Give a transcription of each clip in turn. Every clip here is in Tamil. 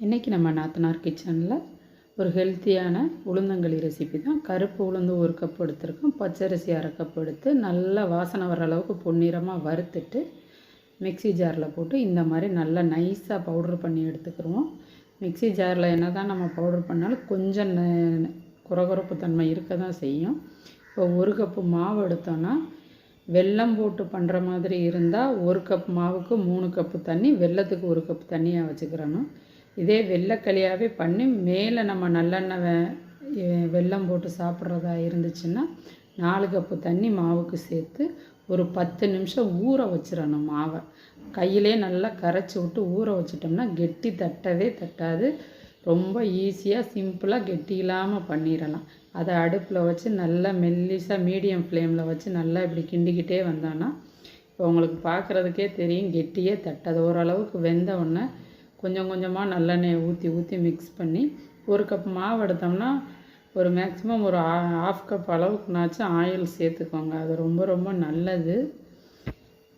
இன்றைக்கி நம்ம நாத்தனார் கிச்சனில் ஒரு ஹெல்த்தியான உளுந்தங்களி ரெசிபி தான். கருப்பு உளுந்து ஒரு கப் எடுத்திருக்கோம். பச்சரிசி அரை கப் எடுத்து நல்லா வாசனை வர அளவுக்கு பொன்னிறமாக வறுத்துட்டு மிக்ஸி ஜாரில் போட்டு இந்த மாதிரி நல்லா நைஸாக பவுட்ரு பண்ணி எடுத்துக்கிருவோம். மிக்ஸி ஜாரில் என்ன தான் நம்ம பவுட்ரு பண்ணாலும் கொஞ்சம் ந- குறகுறப்பு தன்மை இருக்க தான் செய்யும். இப்போ ஒரு கப்பு மாவு எடுத்தோன்னா வெல்லம் போட்டு பண்ணுற மாதிரி இருந்தால் ஒரு கப் மாவுக்கு மூணு கப்பு தண்ணி வெல்லத்துக்கு ஒரு கப் தண்ணியாக வச்சுக்கிறணும். இதே வெள்ளைக்களியாகவே பண்ணி மேலே நம்ம நல்லெண்ணெய் வெ- வெல்லம் போட்டு சாப்பிட்றதா இருந்துச்சுன்னா நாலு கப்பு தண்ணி மாவுக்கு சேர்த்து ஒரு பத்து நிமிஷம் ஊற வச்சிடணும் மாவை. கையிலே நல்லா கரைச்சி விட்டு ஊற வச்சிட்டோம்னா கெட்டி தட்டவே தட்டாது. ரொம்ப ஈஸியாக சிம்பிளாக கெட்டி இல்லாமல் பண்ணிடலாம். அதை அடுப்பில் வச்சு நல்லா மெல்லிசாக மீடியம் ஃப்ளேமில் வச்சு நல்லா இப்படி கிண்டிக்கிட்டே வந்தோன்னா இப்போ உங்களுக்கு பார்க்குறதுக்கே தெரியும் கெட்டியே தட்டாது. ஓரளவுக்கு வெந்த உடனே கொஞ்சம் கொஞ்சமாக நல்லெண்ணெயை ஊற்றி ஊற்றி மிக்ஸ் பண்ணி ஒரு கப் மாவு எடுத்தோம்னா ஒரு மேக்ஸிமம் ஒரு ஆஃப் கப் அளவுக்குனாச்சும் ஆயில் சேர்த்துக்கோங்க. அது ரொம்ப ரொம்ப நல்லது.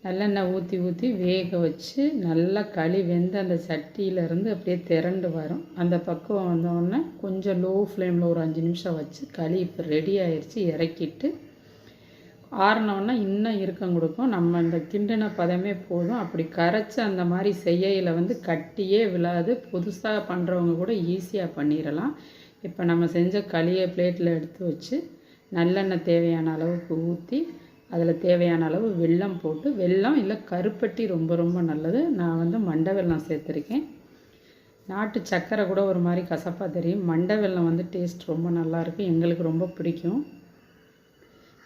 நல்லெண்ணெய் ஊற்றி ஊற்றி வேக வச்சு நல்லா களி வெந்து அந்த சட்டியிலேருந்து அப்படியே திரண்டு வரும். அந்த பக்குவம் வந்தோடனே கொஞ்சம் லோ ஃப்ளேமில் ஒரு அஞ்சு நிமிஷம் வச்சு களி இப்போ ரெடி ஆயிடுச்சு இறக்கிட்டு ஆறினோன்னா இன்னும் இறுக்கம் கொடுக்கும். நம்ம இந்த கிண்டின பதமே போதும். அப்படி கரைச்சி அந்த மாதிரி செய்யையில் வந்து கட்டியே விழாது. புதுசாக பண்ணுறவங்க கூட ஈஸியாக பண்ணிடலாம் இப்போ நம்ம செஞ்ச களியை பிளேட்டில் எடுத்து வச்சு நல்லெண்ணெய் தேவையான அளவுக்கு ஊற்றி அதில் தேவையான அளவு வெல்லம் போட்டு வெல்லம் இல்லை கருப்பட்டி ரொம்ப ரொம்ப நல்லது. நான் வந்து மண்டை வெல்லம் சேர்த்துருக்கேன். நாட்டு சக்கரை கூட ஒரு மாதிரி கசப்பாக தெரியும். மண்டை வெல்லம் வந்து டேஸ்ட் ரொம்ப நல்லாயிருக்கு எங்களுக்கு ரொம்ப பிடிக்கும்.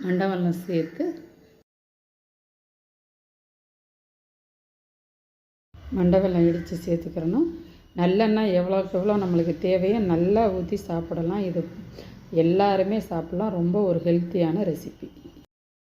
மண்டை சேர்த்து மண்டை இடித்து சேர்த்துக்கிறணும். நல்லெண்ணெய் எவ்வளோக்கு எவ்வளோ நம்மளுக்கு தேவையோ நல்லா ஊற்றி சாப்பிடலாம். இது எல்லாருமே சாப்பிட்லாம். ரொம்ப ஒரு ஹெல்த்தியான ரெசிபி